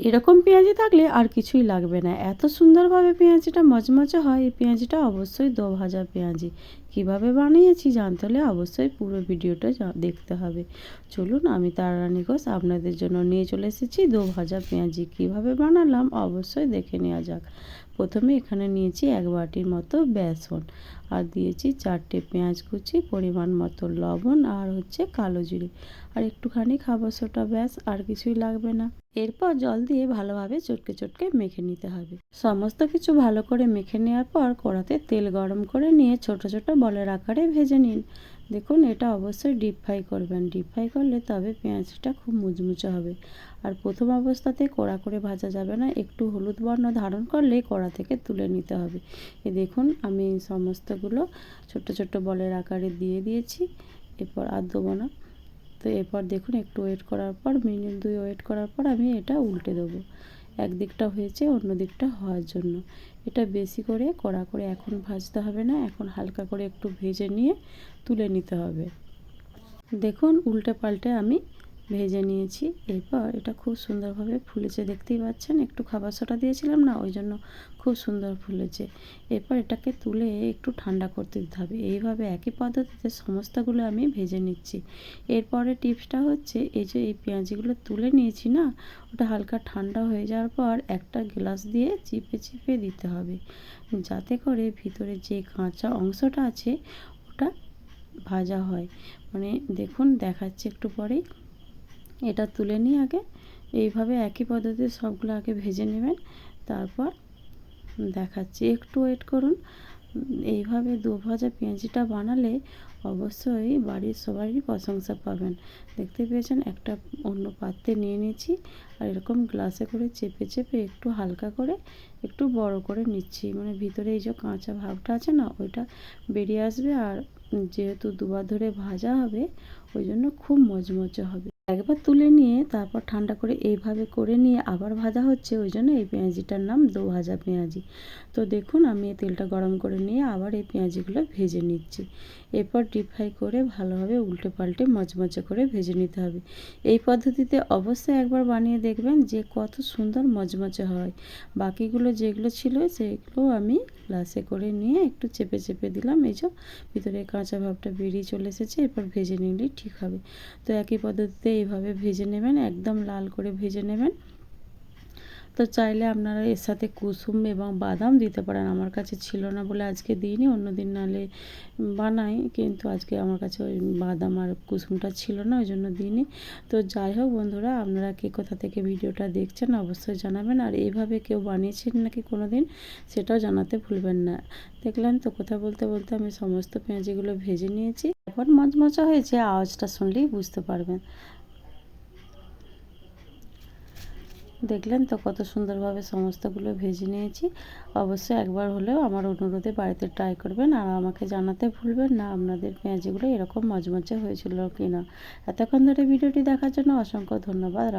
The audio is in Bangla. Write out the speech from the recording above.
এরকম পেঁয়াজি থাকলে আর কিছুই লাগবে না। এত সুন্দরভাবে পেঁয়াজিটা মচমচে হয়, এই পেঁয়াজিটা অবশ্যই দো ভাজা পেঁয়াজি। কীভাবে বানিয়েছি জানতে হলে অবশ্যই পুরো ভিডিওটা দেখতে হবে। চলুন, আমি তারারানী ঘোষ, আপনাদের জন্য নিয়ে চলে এসেছি দো ভাজা পেঁয়াজি। কীভাবে বানালাম অবশ্যই দেখে নেওয়া যাক। প্রথমে এখানে নিয়েছি এক বাটির মতো বেসন। আর দিয়েছি চারটে পেঁয়াজ কুচি, পরিমাণ মতো লবণ আর হচ্ছে কালো জিরে। আর একটুখানি খাবার সোটা, ব্যাস, আর কিছুই লাগবে না। এরপর জল দিয়ে ভালোভাবে চটকে চটকে মেখে নিতে হবে। সমস্ত কিছু ভালো করে মেখে নেওয়ার পর কড়াতে তেল গরম করে নিয়ে ছোট ছোট বলের আকারে ভেজে নিন। দেখুন, এটা অবশ্যই ডিপ ফ্রাই করবেন। ডিপ ফ্রাই করলে তবে পেঁয়াজটা খুব মুচমুচে হবে। আর প্রথম অবস্থাতে কড়া করে ভাজা যাবে না, একটু হলুদ বর্ণ ধারণ করলেই কড়া থেকে তুলে নিতে হবে। এ দেখুন, আমি সমস্তগুলো ছোট্ট ছোট্ট বলের আকারে দিয়ে দিয়েছি, এরপর আর দেবো না। তো এরপর দেখুন, একটু ওয়েট করার পর, মিনিট দুই ওয়েট করার পর আমি এটা উল্টে দেবো। একদিকটা হয়েছে, অন্য দিকটা হওয়ার জন্য। এটা বেশি করে কড়া করে এখন ভাজতে হবে না, এখন হালকা করে একটু ভেজে নিয়ে তুলে নিতে হবে। দেখুন, উল্টে পাল্টে আমি ভেজে নিয়েছি। এরপর এটা খুব সুন্দরভাবে ফুলেছে। দেখতেই পাচ্ছেন, একটু খাবার সোটা দিয়েছিলাম না, ওই জন্য খুব সুন্দর ফুলেছে। এরপর এটাকে তুলে একটু ঠান্ডা করতে দিতে হবে। এইভাবে একই পদ্ধতিতে সমস্তগুলো আমি ভেজে নিচ্ছি। এরপরে টিপসটা হচ্ছে, এই যে এই পেঁয়াজিগুলো তুলে নিয়েছি না, ওটা হালকা ঠান্ডা হয়ে যাওয়ার পর একটা গ্লাস দিয়ে চিপে চিপে দিতে হবে। যাতে করে ভিতরে যে কাঁচা অংশটা আছে, ওটা ভাজা হয়। মানে দেখুন, দেখাচ্ছে একটু পরেই। এটা তুলে নিয়ে আগে এইভাবে একই পদ্ধতিতে সবগুলো আগে ভেজে নেবেন। তারপর দেখাচ্ছি, একটু ওয়েট করুন। এইভাবে দু ভাজা পেঁয়াজিটা বানালে অবশ্যই বাড়ির সবারই প্রশংসা পাবেন। দেখতে পেয়েছেন, একটা অন্য পাত্রে নিয়ে নিয়েছি আর এরকম গ্লাসে করে চেপে চেপে একটু হালকা করে একটু বড় করে নিচ্ছি। মানে ভিতরে এই যে কাঁচা ভাবটা আছে না, ওইটা বেরিয়ে আসবে আর যেহেতু দুবার ধরে ভাজা হবে, ওই জন্য খুব মচমচে হবে। একবার তুলে নিয়ে তারপর ঠান্ডা করে এইভাবে করে নিয়ে আবার ভাজা হচ্ছে, ওই জন্য এই পেঁয়াজিটার নাম দো ভাজা পেঁয়াজি। তো দেখুন, আমি তেলটা গরম করে নিয়ে আবার এই পেঁয়াজিগুলো ভেজে নিচ্ছি। এরপর ডিপ ফ্রাই করে ভালোভাবে উল্টে পাল্টে মচমচে করে ভেজে নিতে হবে। এই পদ্ধতিতে অবশ্যই একবার বানিয়ে দেখবেন যে কত সুন্দর মচমচে হয়। বাকিগুলো যেগুলো ছিল সেগুলো আমি গ্লাসে করে নিয়ে একটু চেপে চেপে দিলাম। এই যে ভিতরে কাঁচা ভাবটা বেরিয়ে চলে এসেছে, এরপর ভেজে নিলেই ঠিক হবে। তো একই পদ্ধতিতে এইভাবে ভেজে নেবেন, একদম লাল করে ভেজে নেবেন। তো চাইলে আপনারা এর সাথে কুসুম এবং বাদাম দিতে পারেন। আমার কাছে ছিল না বলে আজকে দিইনি, অন্য দিন নাহলে বানাই, কিন্তু আজকে আমার কাছে ওই বাদাম আর কুসুমটা ছিল না, ওই জন্য দিইনি। তো যাই হোক বন্ধুরা, আপনারা কে কোথা থেকে ভিডিওটা দেখছেন অবশ্যই জানাবেন, আর এইভাবে কেউ বানিয়েছেন নাকি কোনো দিন সেটাও জানাতে ভুলবেন না। দেখলেন তো কথা বলতে বলতে আমি সমস্ত পেঁয়াজিগুলো ভেজে নিয়েছি। এখন মচমচা হয়েছে, আওয়াজটা শুনলেই বুঝতে পারবেন। দেখলেন তো কত সুন্দরভাবে সমস্তগুলো ভেজে নিয়েছি। অবশ্যই একবার হলেও আমার অনুরোধে বাড়িতে ট্রাই করবেন আর আমাকে জানাতে ভুলবেন না আপনাদের পেঁয়াজিগুলো এরকম মজমজে হয়েছিল কি না এতক্ষণ ধরে ভিডিওটি দেখার জন্য অসংখ্য ধন্যবাদ।